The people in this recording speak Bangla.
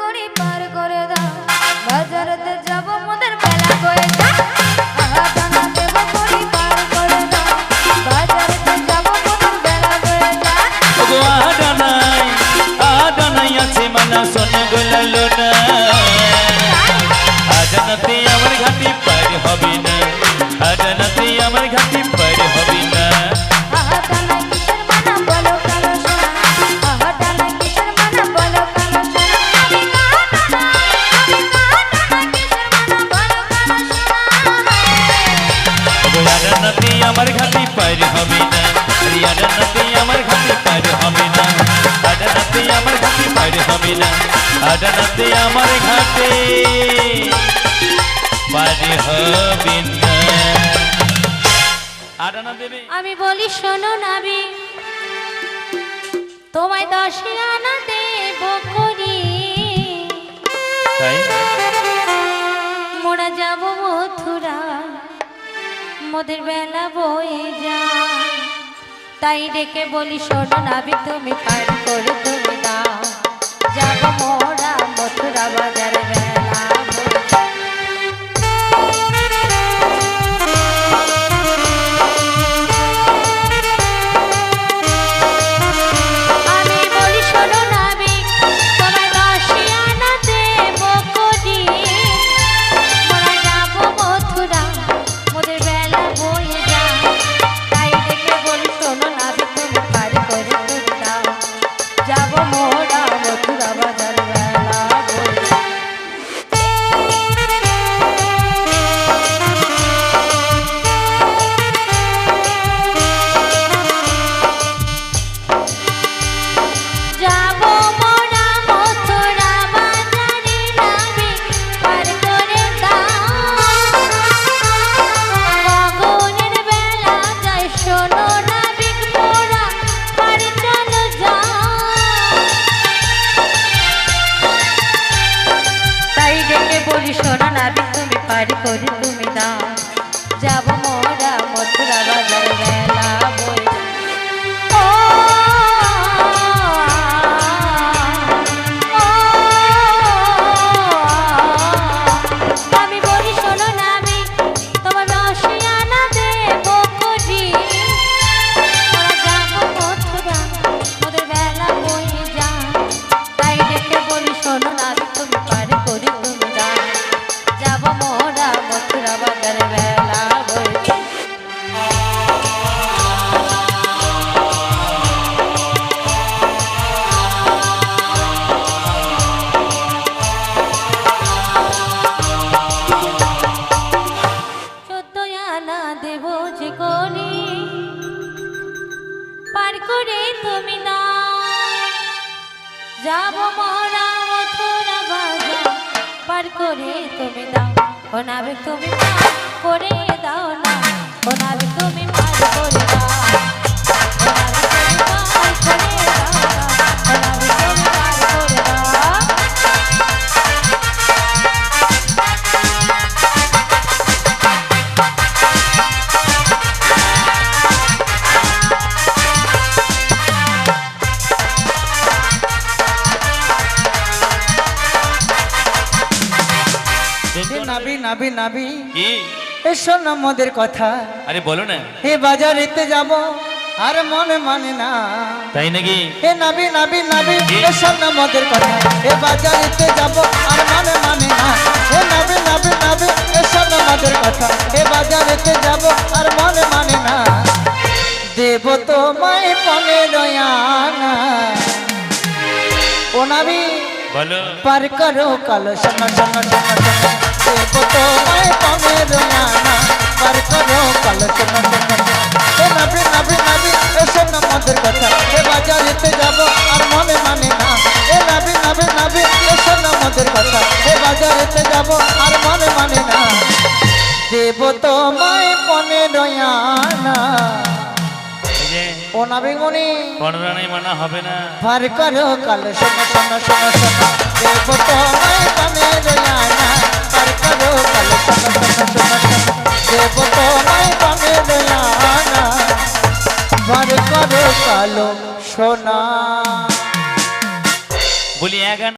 করি পার করে দাও। বাজারতে যাব মোদের বেলা করে পার করে দাও। আডানাতে আমার ঘাটি পার হবে না। আরে আডানাতে আমার ঘাটি পার হবে না। আডানাতে আমার ঘাটি পার হবে না। আডানাতে আমার ঘাটে পার হবে না। আডানা দেবে। আমি বলি শোনো নাবি তোমায় দশে আনা দেব করি। তাই? মোদের বেলা বয়ে যায়। তাই ডেকে বলি শোনো না তুমি পার করে তুমি যাব মোরা মথুরা বাজার বেলা বই ও আমি বলি করি পার করে তুমি না যাব মরা মথুরা বাজা পার করে তুমি দাও। ও তুমি পার করে দাও না। ও তুমি পার করে দাও। নাবি নাবি নাবি। কি? এসো না মোদের কথা। আরে বলো না। হে বাজারেতে যাব আর মনে মানে না। তাই নাকি? হে নাবি নাবি নাবি। এসো না মোদের কথা। হে বাজারেতে যাব আর মনে মানে না। হে নাবি নাবি নাবি এসো না মোদের কথা। হে বাজারেতে যাব আর মনে মানে না। দেব তোমায় পনে দয়ানা ও নাবি বলো। পার করো কালো শোনো শোনো শোনো শোনো। দেব তোমায় পনে দয়ানা পার করো কালো শোনো শোনো শোনো এ নাবি নাবি নাবি এসো না মদের কথা এ বাজারেতে যাব আর মনে মানে না এ নাবি নাবি নাবি এসো না মদের কথা এ বাজারেতে যাব আর মনে মানে না দেব তোমায় পনে দয়ানা এই যে ও নাবি মানা হবে না। পার করো কালো শোনো শোনো শোনো শোনো। দেব তোমায় পনে দয়ানা পার করো কালো সোনা বলি এক আনা